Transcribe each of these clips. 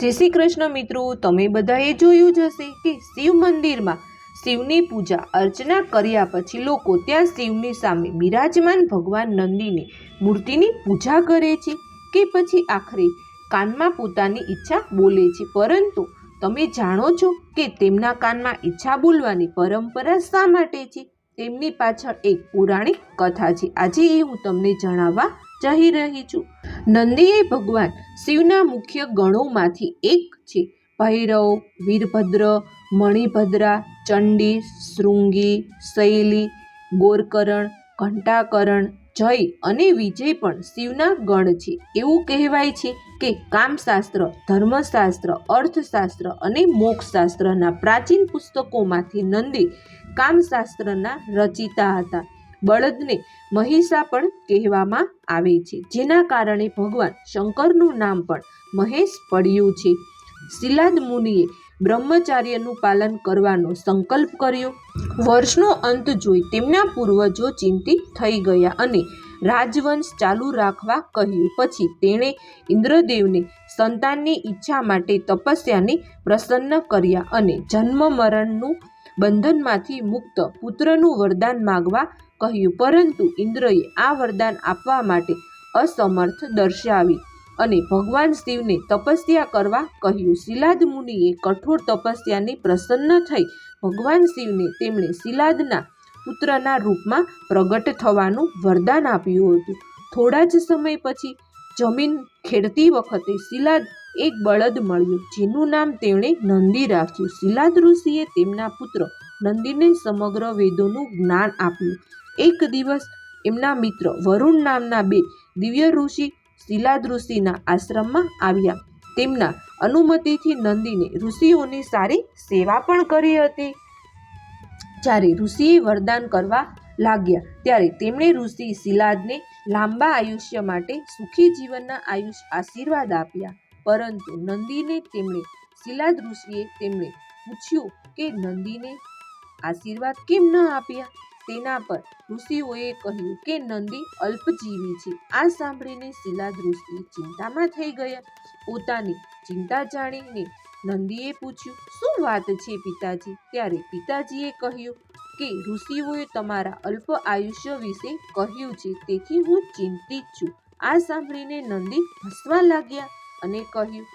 જય શ્રી કૃષ્ણ મિત્રો, તમે બધાએ જોયું જ હશે કે શિવ મંદિરમાં શિવની પૂજા, અર્ચના કર્યા પછી લોકો ત્યાં શિવની સામે બિરાજમાન ભગવાન નંદીની મૂર્તિની પૂજા કરે છે કે પછી આખરે કાનમાં પોતાની ઈચ્છા બોલે છે. પરંતુ તમે જાણો છો કે તેમના કાનમાં ઈચ્છા બોલવાની પરંપરા શા માટે છે? તેમની પાછળ એક પૌરાણિક કથા છે. આજે એ હું તમને જણાવવા જઈ રહી છું. નંદીએ ભગવાન શિવના મુખ્ય ગણોમાંથી એક છે ભૈરવ, વીરભદ્ર, મણિભદ્રા, ચંડી, શૃંગી, શૈલી, ગોરકરણ, ઘંટાકરણ, જય અને વિજય પણ શિવના ગણ છે. એવું કહેવાય છે કે કામશાસ્ત્ર, ધર્મશાસ્ત્ર, અર્થશાસ્ત્ર અને મોક્ષશાસ્ત્રના પ્રાચીન પુસ્તકોમાંથી નંદી કામશાસ્ત્રના રચિતા હતા. બળદને મહિષા પણ કહેવામાં આવે છે. જેના કારણે ભગવાન શંકરનું નામ પણ મહેશ પડ્યું છે. શિલાદ મુનિએ બ્રહ્મચાર્યનું પાલન કરવાનો સંકલ્પ કર્યો. વર્ષનો અંત જોઈ તેમના પૂર્વજો ચિંતિત થઈ ગયા અને રાજવંશ ચાલુ રાખવા કહ્યું. પછી તેણે ઇન્દ્રદેવને સંતાનની ઈચ્છા માટે તપસ્યાને પ્રસન્ન કર્યા અને જન્મ મરણનું બંધનમાંથી મુક્ત પુત્રનું વરદાન માગવા કહ્યું. પરંતુ ઇન્દ્રએ આ વરદાન આપવા માટે અસમર્થ દર્શાવી અને ભગવાન શિવને તપસ્યા કરવા કહ્યું. શિલાદ મુનિએ કઠોર તપસ્યાની પ્રસન્ન થઈ ભગવાન શિવને તેમણે શિલાદના પુત્રના રૂપમાં પ્રગટ થવાનું વરદાન આપ્યું હતું. થોડા જ સમય પછી જમીન ખેડતી વખતે શિલાદ એક બળદ મળ્યું. જેનું નામ તેમણે નંદી રાખ્યું. શિલાદ ઋષિએ તેમના પુત્ર નંદીને સમગ્ર વેદોનું જ્ઞાન આપ્યું. એક દિવસ એમના મિત્ર વરુણ નામના બે દિવ્ય ઋષિ શિલાદ ઋષિના આશ્રમમાં આવ્યા. તેમના અનુમતિથી નંદીને ઋષિઓની સારી સેવા પણ કરી હતી. જ્યારે ઋષિએ વરદાન કરવા લાગ્યા, ત્યારે તેમણે ઋષિ શિલાદને લાંબા આયુષ્ય માટે સુખી જીવનના આયુષ આશીર્વાદ આપ્યા. પરંતુ નંદીને તેમણે શિલાદ ઋષિએ તેમણે પૂછ્યું કે નંદીને આશીર્વાદ કેમ ન આપ્યા? તેના પર ઋષિઓએ કહ્યું કે નંદી અલ્પજીવી છે. આ સાંભળીને શિલા ઋષિ ચિંતામાં થઈ ગયા. પોતાની ચિંતા જાણીને નંદીએ પૂછ્યું, શું વાત છે પિતાજી? ત્યારે પિતાજીએ કહ્યું કે ઋષિઓએ તમારા અલ્પ આયુષ્ય વિશે કહ્યું છે, તેથી હું ચિંતિત છું. આ સાંભળીને નંદી હસવા લાગ્યા. અને કહ્યું,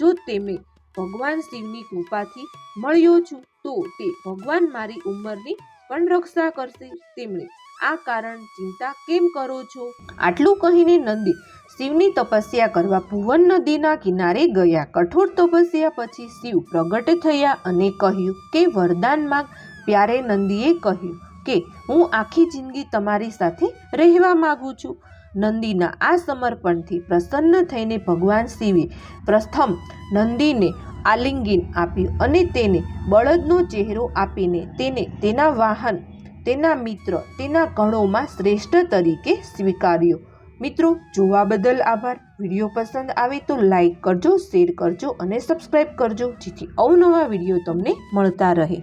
જો તમે ભગવાન શિવની કૃપાથી મળ્યો છું, તો તે ભગવાન મારી ઉંમરની પણ રક્ષા કરશે. તેમણે, આ કારણ ચિંતા કેમ કરો છો? આટલું કહીને નંદી શિવની તપસ્યા કરવા ભુવન નદીના કિનારે ગયા. કઠોર તપસ્યા પછી શિવ પ્રગટ થયા અને કહ્યું કે, વરદાન માંગ. પ્યારે નંદીએ કહ્યું કે, હું આખી જિંદગી તમારી સાથે રહેવા માંગુ છું. નંદીના આ સમર્પણથી પ્રસન્ન થઈને ભગવાન શિવે પ્રથમ નંદીને આલિંગન આપ્યું અને તેને બળદનો ચહેરો આપીને તેને તેના વાહન, તેના મિત્ર, તેના ગણોમાં શ્રેષ્ઠ તરીકે સ્વીકાર્યો. મિત્રો, જોવા બદલ આભાર. વીડિયો પસંદ આવે તો લાઈક કરજો, શેર કરજો અને સબસ્ક્રાઈબ કરજો, જેથી અવનવા વીડિયો તમને મળતા રહે.